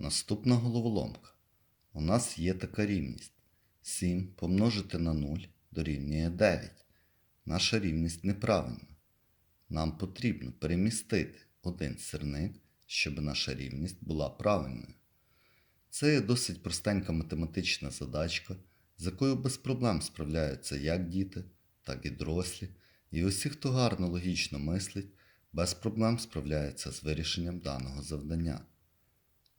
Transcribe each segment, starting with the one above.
Наступна головоломка. У нас є така рівність. 7 помножити на 0 дорівнює 9. Наша рівність неправильна. Нам потрібно перемістити один сирник, щоб наша рівність була правильною. Це є досить простенька математична задачка, з якою без проблем справляються як діти, так і дорослі, і усі, хто гарно логічно мислить, без проблем справляється з вирішенням даного завдання.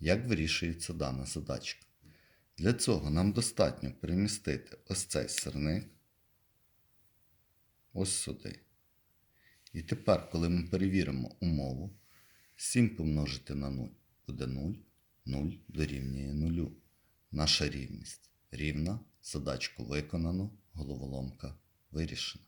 Як вирішується дана задачка? Для цього нам достатньо перемістити ось цей сирник ось сюди. І тепер, коли ми перевіримо умову, 7 помножити на 0 буде 0, 0 дорівнює 0. Наша рівність рівна, задачку виконано, головоломка вирішена.